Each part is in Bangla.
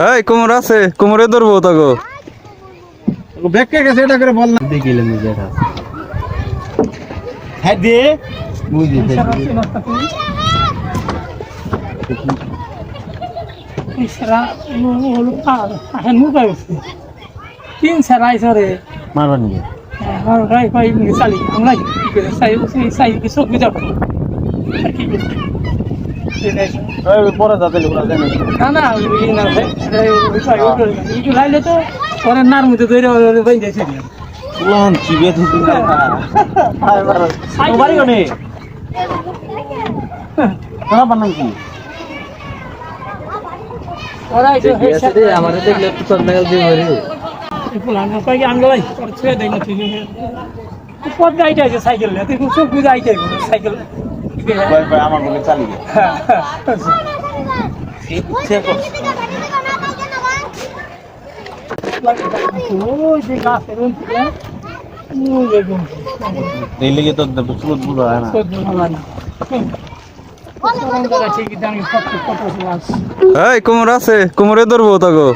এই কোমর আছে কোমরে ধরবো তাগো ব্যাগকে গেছে এটা করে বল না। দেখিলে নিজেরা হ্যাঁ দে বুঝি তিন সেরাই সরে মারবা নিয়ে আমার রাই পাই চালি। আমরা পারি কি করছে পরে যাতে লোক যায় না না না ওই না ভাই একটু লাইলে তো পরে নার মধ্যে ধরে বাইন যাইছে উলান চিবে তুই না হাই মার তোমারই কোনে তোমার বানান কি ওরা দেখলে একটু চন্দ্রকাল দিয়ে মরি ফুলান কই আনলাই ছুঁয়ে দেয় না ঠিক পথ গাইতে আছে সাইকেল। তুই সব বুঝে আইতে সাইকেল ভাই ভাই আমার বলে চালিয়ে তো হয় না। এই কোমর আছে কোমরে ধরবো তাগো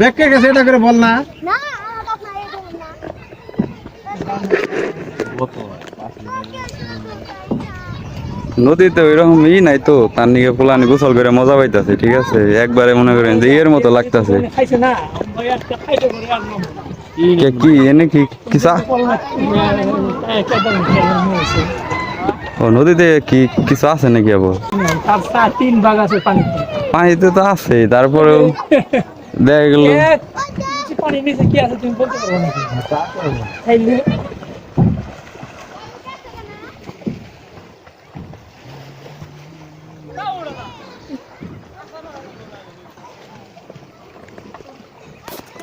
ব্যাগকে গেছে এটা করে বল না। না না না নদীতে ওইরকম ই নাই তো, তার নিকে পোলানি গোসল করে মজা পাইতাছে, ঠিক আছে? একবারে মনে করেন যে এর মতো লাগতাছে। না কে, এনে কি কিসা ও, নদীতে কি, কিছু আছে নাকি আবার? তিন ভাগ আছে পানিতে পানিতে তো আছে তারপরেও দেখা গেল। পানি নিচে কি আছে তুমি বলতে পারব নাকি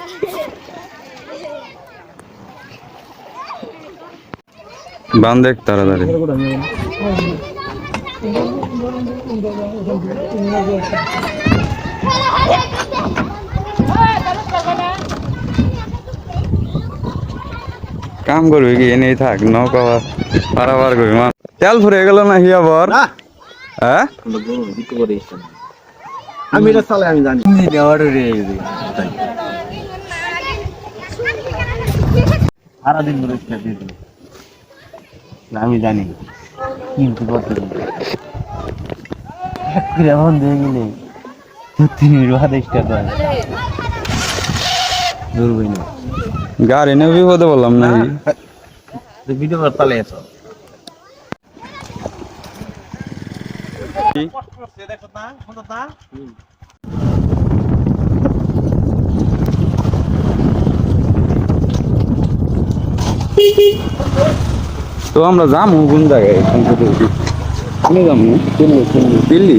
খাইলে বান তাড়াতাড়ি। কাম করবি কি? এনেই থাক নৌকা পারাবার করবি। মা তেল ফুরে গেল না হিয়া বর? না। হ্যাঁ? আমি এটা চালাই আমি জানি। সারা দিন ধরে খেয়ে দিয়ে দিল। আমি জানি কিন্তু এখন দিয়ে গেলে হয়। না। গাড়ি নিয়ে বিপদে বললাম না ভিডিও দেখো না তো আমরা যাব কোন জায়গায় কোন দিল্লি দিল্লি। দিল্লি।